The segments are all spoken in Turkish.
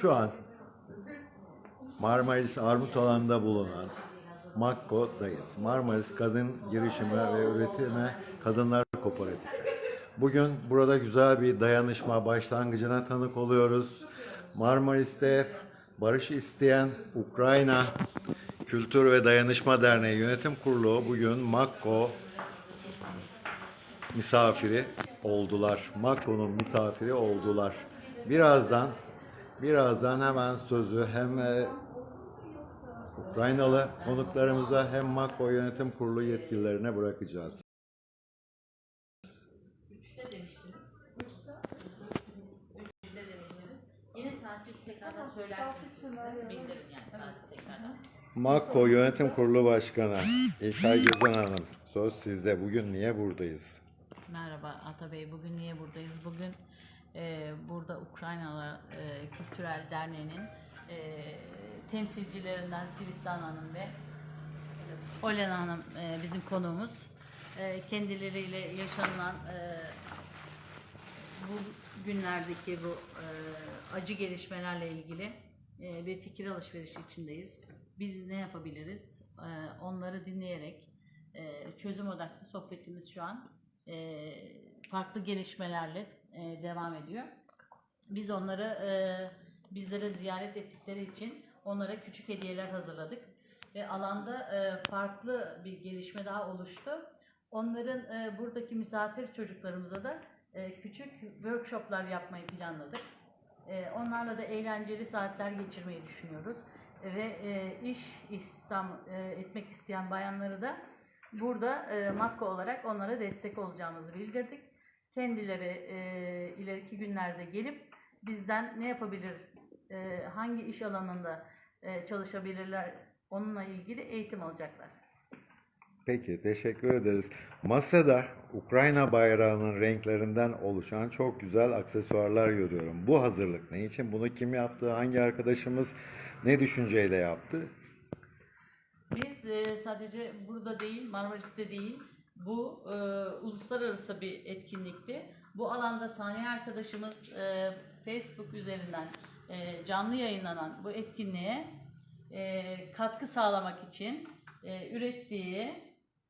Şu an Marmaris Armutalan'da bulunan Makko'dayız. Marmaris Kadın Girişimi ve Üretimi Kadınlar Kooperatifi. Bugün burada güzel bir dayanışma başlangıcına tanık oluyoruz. Marmaris'te barış isteyen Ukrayna Kültür ve Dayanışma Derneği Yönetim Kurulu bugün Makko misafiri oldular. Makro'nun misafiri oldular. Birazdan birazdan hemen sözü hem e, Ukraynalı konuklarımıza hem Makro Yönetim Kurulu yetkililerine bırakacağız. Üçte demiştiniz. Üçte demiştiniz. Yine saati tekrardan söylersiniz. Bildirin yani saati tekrardan. Makro Yönetim Kurulu Başkanı İlkay Gezen Hanım söz sizde. Bugün niye buradayız? Merhaba Ata Bey. Bugün niye buradayız? Bugün e, burada Ukraynalı e, Kültürel Derneği'nin e, temsilcilerinden Svitlana Hanım ve Olena Hanım e, bizim konuğumuz. E, kendileriyle yaşanılan bu günlerdeki bu e, acı gelişmelerle ilgili bir fikir alışverişi içindeyiz. Biz ne yapabiliriz? Onları dinleyerek çözüm odaklı sohbetimiz şu an farklı gelişmelerle e, devam ediyor. Biz onları e, bizlere ziyaret ettikleri için onlara küçük hediyeler hazırladık ve alanda e, farklı bir gelişme daha oluştu. Onların e, buradaki misafir çocuklarımıza da e, küçük workshoplar yapmayı planladık. E, onlarla da eğlenceli saatler geçirmeyi düşünüyoruz. Ve e, iş istihdam e, etmek isteyen bayanları da burada e, Makko olarak onlara destek olacağımızı bildirdik. Kendileri e, ileriki günlerde gelip bizden ne yapabilir, e, hangi iş alanında e, çalışabilirler onunla ilgili eğitim alacaklar. Peki teşekkür ederiz. Masada Ukrayna bayrağının renklerinden oluşan çok güzel aksesuarlar görüyorum. Bu hazırlık ne için? Bunu kim yaptı? Hangi arkadaşımız ne düşünceyle yaptı? Biz e, sadece burada değil, Marmaris'te değil, bu e, uluslararası bir etkinlikti. Bu alanda Saniye arkadaşımız e, Facebook üzerinden e, canlı yayınlanan bu etkinliğe e, katkı sağlamak için e, ürettiği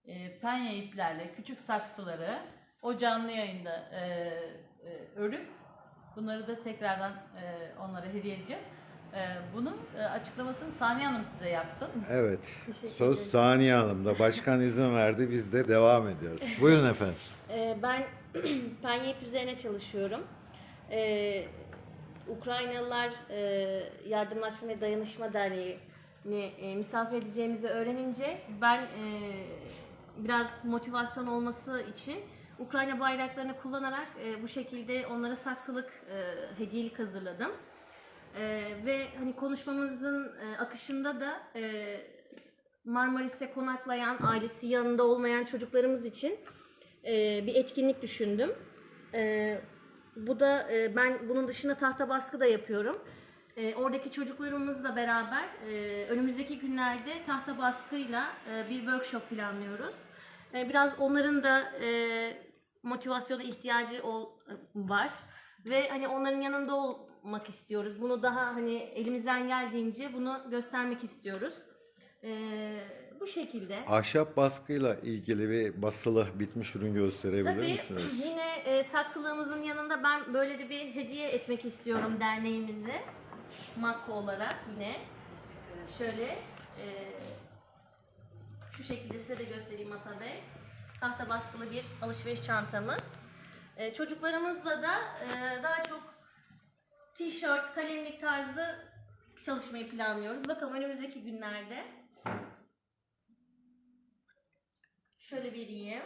e, penye iplerle küçük saksıları o canlı yayında e, e, örüp bunları da tekrardan e, onlara hediye edeceğiz. E, bunun e, açıklamasını Saniye Hanım size yapsın. Evet. Söz Saniye Hanım'da. Başkan izin verdi. Biz de devam ediyoruz. Buyurun efendim. Ee, Ben penye ip üzerine çalışıyorum. Ee, Ukraynalılar e, Yardımlaşma ve Dayanışma Derneği'ni e, misafir edeceğimizi öğrenince ben biraz motivasyon olması için Ukrayna bayraklarını kullanarak e, bu şekilde onlara saksılık e, hediyelik hazırladım. E, ve hani konuşmamızın e, akışında da e, Marmaris'te konaklayan, ailesi yanında olmayan çocuklarımız için e, bir etkinlik düşündüm. E, bu da e, ben bunun dışında tahta baskı da yapıyorum. E, oradaki çocuklarımızla beraber e, önümüzdeki günlerde tahta baskıyla e, bir workshop planlıyoruz. E, biraz onların da e, motivasyona ihtiyacı ol, var ve hani onların yanında olmak istiyoruz. Bunu daha hani elimizden geldiğince bunu göstermek istiyoruz. E, bu şekilde. Ahşap baskıyla ilgili bir basılı bitmiş ürün gösterebilir Tabii misiniz? yine e, saksılığımızın yanında ben böyle de bir hediye etmek istiyorum derneğimize. Makko olarak yine. Şöyle e, şu şekilde size de göstereyim Ata Bey. Tahta baskılı bir alışveriş çantamız. E, çocuklarımızla da e, daha çok tişört, kalemlik tarzı çalışmayı planlıyoruz. Bakalım önümüzdeki günlerde. Şöyle vereyim.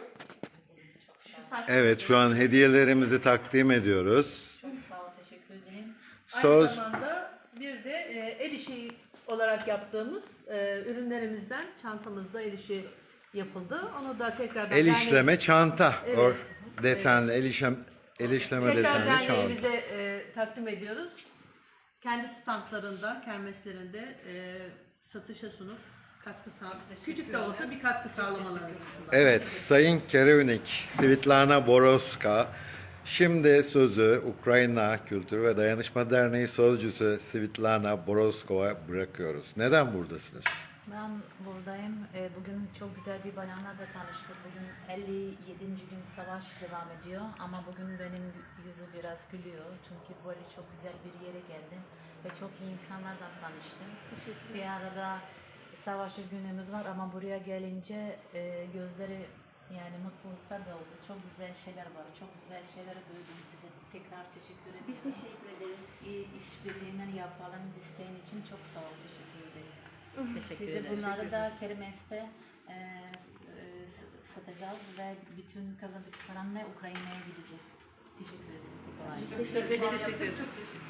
Şu saç- Evet şu an hediyelerimizi takdim ediyoruz. Çok sağ ol, teşekkür ederim. Söz Aynı zamanda bir de e, el işi olarak yaptığımız e, ürünlerimizden çantamızda el işi yapıldı. Onu da tekrardan el derneğe- işleme çanta. Evet. Or, desenli el işlem el işleme tekrar desenli çanta. derneğimize e, takdim ediyoruz. Kendi standlarında, kermeslerinde e, satışa sunup katkı sağ küçük de olsa bir katkı sağlamaları açısından. Evet, Sayın Kerevnik, Svitlana Boroska Şimdi sözü Ukrayna Kültür ve Dayanışma Derneği Sözcüsü Svitlana Borozkova bırakıyoruz. Neden buradasınız? Ben buradayım. Ee, Bugün çok güzel bir bayanla da tanıştık. Bugün 57. gün savaş devam ediyor ama bugün benim yüzü biraz gülüyor. Çünkü böyle çok güzel bir yere geldim ve çok iyi insanlarla tanıştım. Teşekkür Bir arada savaş üzgünlüğümüz var ama buraya gelince e, gözleri yani mutluluklar da oldu. Çok güzel şeyler var. Çok güzel şeyler duydum size. Tekrar teşekkür ederim. Biz teşekkür ederiz. İyi işbirliğinden yapalım isteğin için çok sağ ol. Teşekkür ederim. Teşekkür Size ederim. bunları da Kermes'te e, e, satacağız ve bütün kazandık paramla Ukrayna'ya gidecek. Teşekkür ederim. Kolay Biz gelsin. teşekkür ederiz.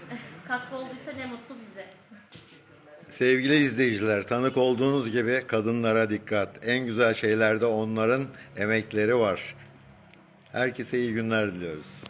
Katkı olduysa ne mutlu bize. Sevgili izleyiciler, tanık olduğunuz gibi kadınlara dikkat. En güzel şeylerde onların emekleri var. Herkese iyi günler diliyoruz.